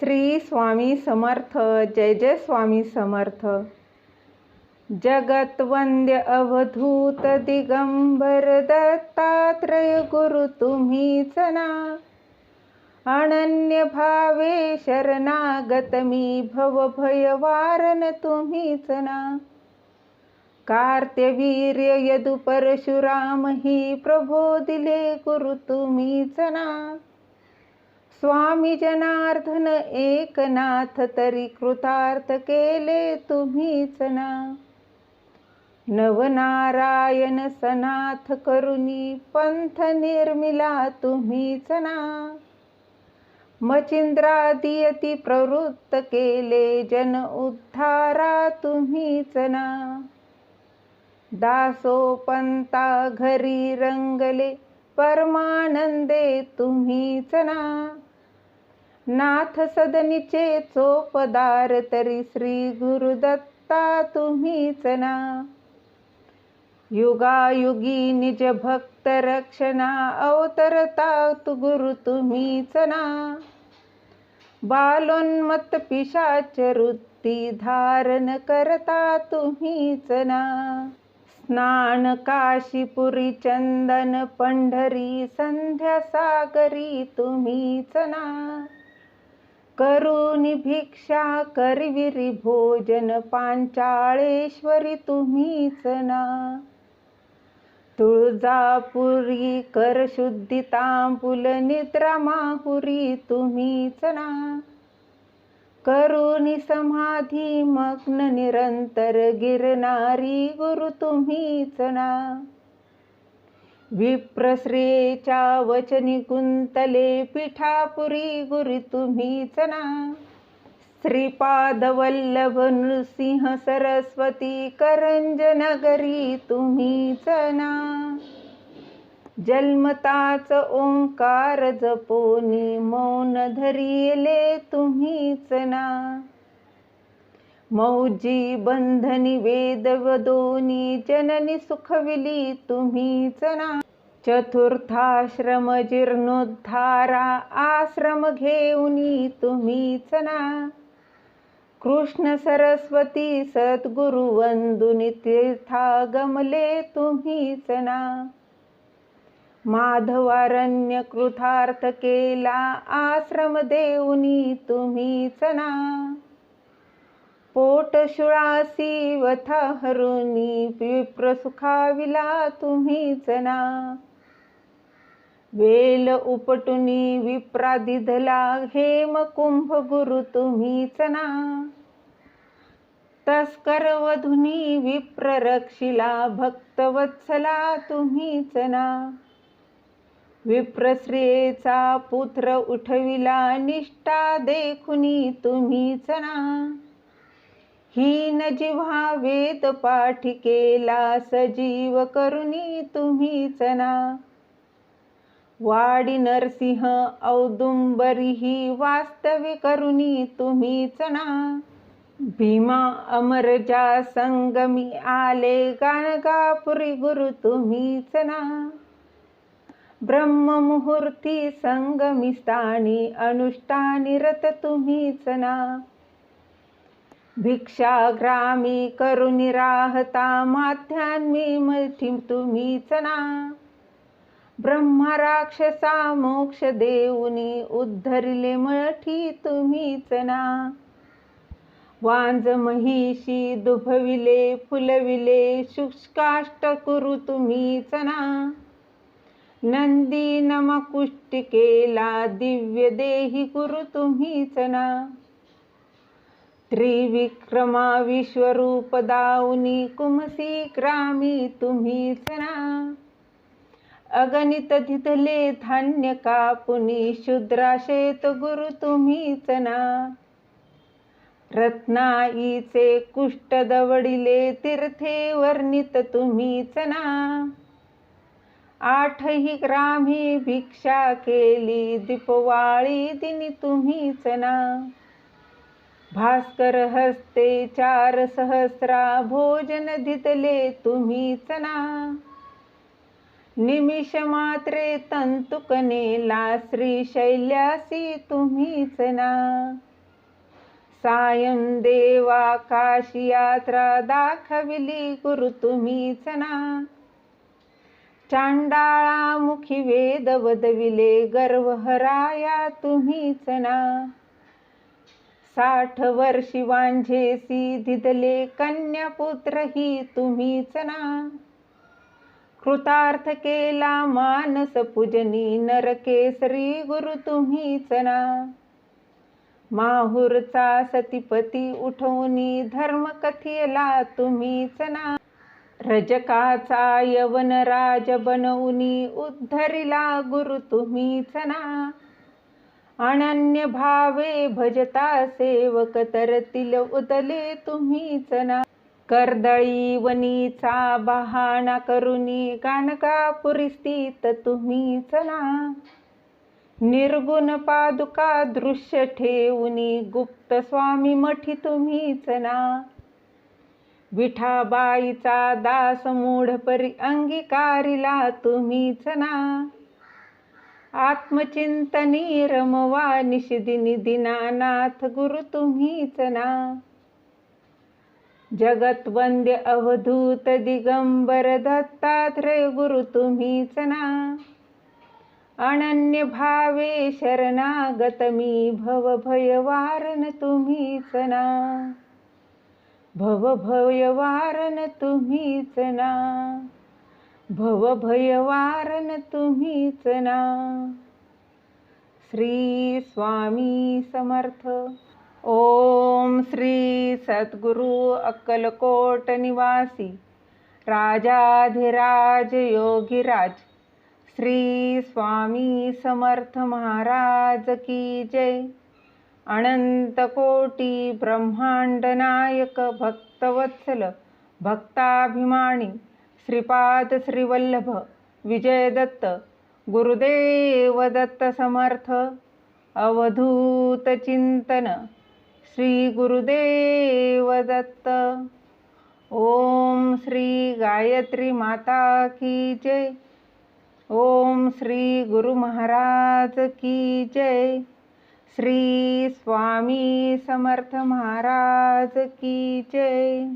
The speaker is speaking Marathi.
श्री स्वामी समर्थ जय जय स्वामी समर्थ. जगतवंद्य अवधूत दिगंबर दत्तात्रय गुरु तुम्हीच ना अनन्य भावे शरणागत मी भव भय वारण तुम्हीच ना कार्त्यवीर्य यदु परशुराम ही प्रभो दिले गुरु तुम्हीच ना स्वामी जनार्दन एकनाथ तरी कृतार्थ केले तुम्हीच ना. नवनारायण सनाथ करुणी पंथ निर्मिला तुम्हीच ना. मचिंद्रादियती प्रवृत्त केले जन उद्धारा तुम्हीच ना. दासोपंता घरी रंगले परमानंदे तुम्हीच ना. नाथ सदनीचे चोपदार तरी श्री गुरुदत्ता तुम्हीच ना. युगायुगी निज भक्त रक्षणा अवतरता तु गुरु तुम्हीच ना. बालोन्मत पिशाच वृत्ती धारण करता तुम्हीच ना. स्नान काशीपुरी चंदन पंढरी संध्या सागरी तुम्हीच ना. करुणि भिक्षा करविरी भोजन पांचाळेश्वरी तुम्हीच ना. तुळजापुरी कर शुद्धी तांबुल निद्रा माहुरी तुम्हीच ना. करुणी समाधी मग्न निरंतर गिरणारी गुरु तुम्हीच ना. विप्रश्रेच्या वचनी गुंतले पिठापुरी गुरु तुम्हीच ना श्रीपाद वल्लभ नृसिंह सरस्वती करंज नगरी तुम्हीच ना जन्मताच ओंकार जपोनी मौन धरिले तुम्हीच ना मौजी बंधनी वेदवदोनी जननी सुखविली तुम्हीच ना चतुर्थाश्रम जीर्णोद्धारा आश्रम घेऊनी तुम्हीच ना कृष्ण सरस्वती सद्गुरु वंदुनी तीर्था गमले तुम्हीच ना माधवारण्य कृतार्थ केला आश्रम देऊनी तुम्हीच ना पोट शुळासी वथा हरुनी विप्र सुखाविला तुम्हीच ना वेल उपटुनी विप्रादिधला हेम कुंभ गुरु तुम्हीच ना तस्कर वधुनी विप्र रक्षिला भक्तवत्सला तुम्हीच ना विप्रश्रियेचा पुत्र उठविला निष्ठा देखुनी तुम्हीच ना हीन जिव्हा वेद पाठी केला सजीव करुणी तुम्हीच ना. वाडी नरसिंह औदुंबरी ही वास्तव्य करुणी तुम्हीच ना. भीमा अमरजा संगमी आले गाणगापुरी गुरु तुम्हीच ना. ब्रह्ममुहूर्ती संगमी स्थानी अनुष्ठानी रत तुम्हीच ना. भिक्षाग्रामी करुणी राहता माध्यान्मी मठी तुम्हीच ना ब्रह्मराक्षसा मोक्ष देऊनी उद्धरिले मठी तुम्हीच ना वांज महिषी दुभविले फुलविले शुष्काष्ट कुरु तुम्हीच ना नंदी नमकुष्टी केला दिव्य देही गुरु तुम्हीच ना त्रिविक्रमा विश्वरूप दाऊनी कुमसी ग्रामी तुम्हीच ना अगणित तिथले धान्य कापुनी शुद्राशेत गुरु तुम्हीच ना रत्नाईचे कुष्ट दवडिले तीर्थे वर्णित तुम्हीच ना आठही ग्रामी भिक्षा केली दीपवाळी दिनी तुम्हीच ना भास्कर हस्ते चार सहस्रा भोजन धितले तुम्हीच ना. निमिष मात्रे तंतुकनेला श्रीशैल्यासी तुम्हीच ना. सायं देवा काशी यात्रा दाखविली गुरु तुम्हीच ना. चांडाळा मुखी वेद वदविले गर्व हराया तुम्हीच ना. साठ वर्षी वांझेसी दिदले कन्यापुत्र ही तुम्हीच ना. कृतार्थ केला मानस पूजनी नरकेसरी गुरु तुम्हीच ना. माहुरचा सतीपती उठवणी धर्म कथियला तुम्हीच ना. रजकाचा यवन राज बनवनी उद्धरिला गुरु तुम्हीच ना. अनन्य भावे भजता सेवक तरतील उदले तुम्हीच ना कर्दळी वनीचा बहाणा करुनी कानका स्थित तुम्हीच ना निर्गुण पादुका दृश्य ठेवूनी गुप्त स्वामी मठी तुम्हीच ना विठाबाईचा दास मूढ परी अंगीकारिला तुम्हीच ना आत्मचिंतनी रमवा निशिदिनी दिनानाथ गुरु तुम्हीच ना. जगत वंद्य अवधूत दिगंबर दत्तात्रय गुरु तुम्हीच ना. अनन्य भावे शरणागत मी भव भयवारन तुम्हीच ना. भव भयवारन तुम्हीच ना. भव भयवारन तुम्हीच ना. श्री स्वामी समर्थ. ओम श्री सद्गुरु अक्कलकोट निवासी. राजाधिराज योगीराज. श्री स्वामी समर्थ महाराज की जय. अनंत कोटी ब्रह्मांड नायक भक्तवत्सल भक्ताभिमानी. श्रीपाद श्रीवल्लभ विजयदत्त गुरुदेवदत्त गुरुदेव दत्त समर्थ अवधूत चिंतन श्री गुरुदेव दत्त. ओम श्री गायत्री माता की जय. ओम श्री गुरु महाराज की जय. श्री स्वामी समर्थ महाराज की जय.